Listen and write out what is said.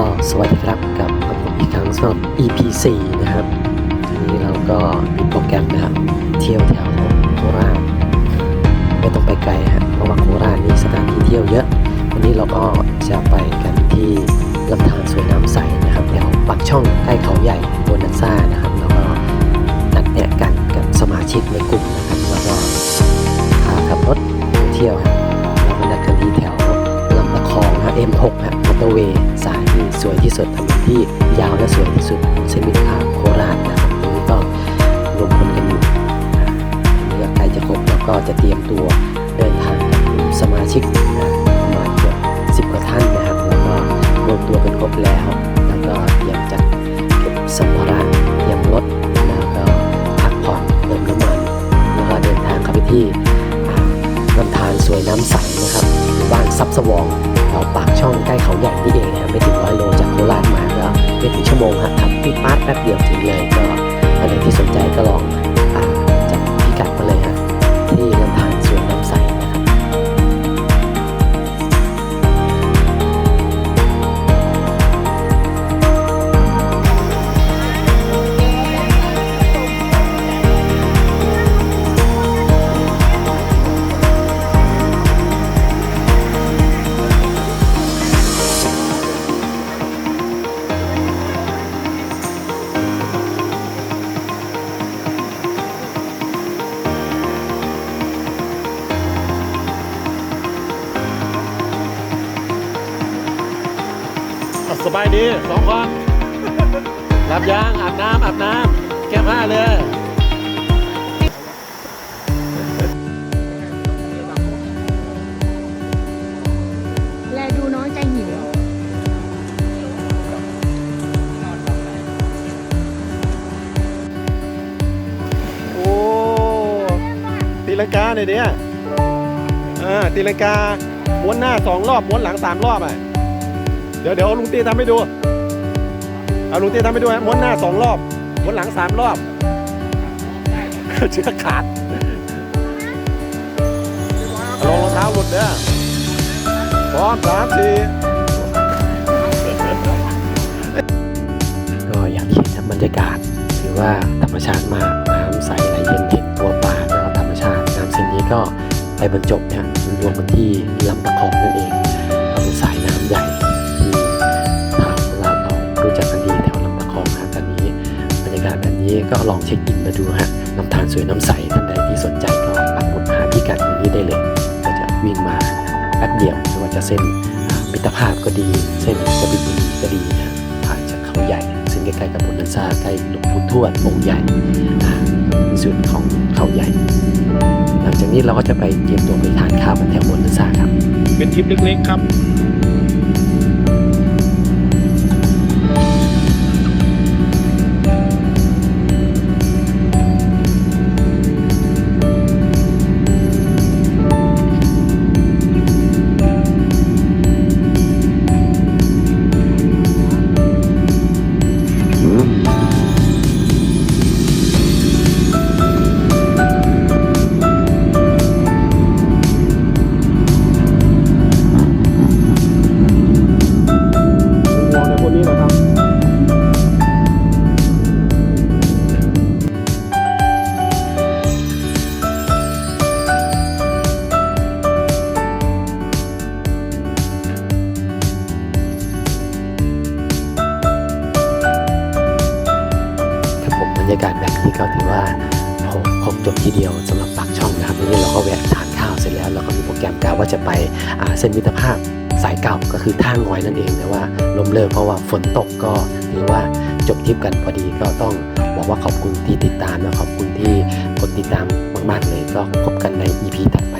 ็สวัสดีครับกับผมอีกครั้งสำหรับ EP 4นะครับทีนี้เราก็มีโปรแกรมนะครับ เที่ยวแถวโคราชไม่ต้องไปไกลฮะเพราะว่าโคราชนี่สถานที่เที่ยวเยอะ วันนี้เราก็จะไปกัน เสวยที่สุดที่ยาวและสวยที่สุดเส้นมิตรภาโคราชนะครับตรงนี้ก็รวมคนกันอยู่อ่าอันนี้ก็ใกล้จะครบแล้วก็จะเตรียมตัวเดินทางสมาชิกนะประมาณเกือบสิบกว่าท่านนะครับแล้วก็รวมตัวกันครบแล้ว แล้วก็เตรียมจัดเก็บสัมภาระเตรียมรถแล้วก็พักผ่อนเติมน้ำมันแล้วก็เดินทางเข้าไปที่ลำธารสวยน้ำใสนะครับบ้านซับสวองแถวปากช่องใกล้เขาใหญ่นี่เองนะครับไม่ถึง ชั่วโมงครับขับที่ปั๊บแป๊บเดียวถึงเลยก็อะไรที่สนใจก็ลอง สบายดีสองคนหลับยางอาบน้ำอาบน้ำแก้ผ้าเลย แลดูน้องใจหิวโอ้ตีลังกาหน่อยเนี่ยอ่าตีลังกาม้วนหน้าสองรอบม้วนหลังสามรอบอะเดี๋ยวเดี๋ยวลุงตีทำให้ดูเอาลุงตีทำให้ดูฮะม้วนหน้าสองรอบม้วนหลังสามรอบเชือกขาดลงรองเท้าหลุดเด้อพร้อมสามสี่ก็อย่างที่เห็นครับบรรยากาศถือว่าธรรมชาติมากน้ำใสไหลเย็นเห็นตัวปลาก็ธรรมชาติน้ำเส้นนี้ก็ไปบรรจบเนี่ยรวมกันที่ลำตะคองนั่นเองก็เป็นสายน้ำใหญ่ บรรยากาศแบบนี้ก็ลองเช็คอินมาดูฮะน้ำทานสวยน้ำใสท่านใดที่สนใจก็ปักหมุดหาพิกัดตรงนี้ได้เลย ก็จะวิ่งมาแป๊บเดียวไม่ว่าจะเส้นมิตรภาพก็ดี เส้นกระบี่บุรีก็ดีนะผ่านจากเขาใหญ่ซึ่งใกล้ๆกับบุญนันซาใกล้หลวงปู่ทวดองค์ใหญ่สุดของเขาใหญ่ หลังจากนี้เราก็จะไปเตรียมตัวไปทานข้าวกันแถวบุญนันซาครับ เป็นทริปเล็กๆครับ รับรรยากาศแบบนี้ก็ถือว่าโครบจบทีเดียวสำหรับปากช่องนะครับวันนี้เราก็แวะทานข้าวเสร็จแล้วเราก็มีโปรแกรมกาว่าจะไปเส้นมิตรภาพสายเก่าก็คือท่างอยนั่นเองแต่ว่าลมเลิกเพราะว่าฝนตกก็ถือว่าจบทริปกันพอดีก็ต้องบอกว่าขอบคุณที่ติดตามนะขอบคุณที่กดติดตามมากๆเลยก็พบกันใน EP ถัดไป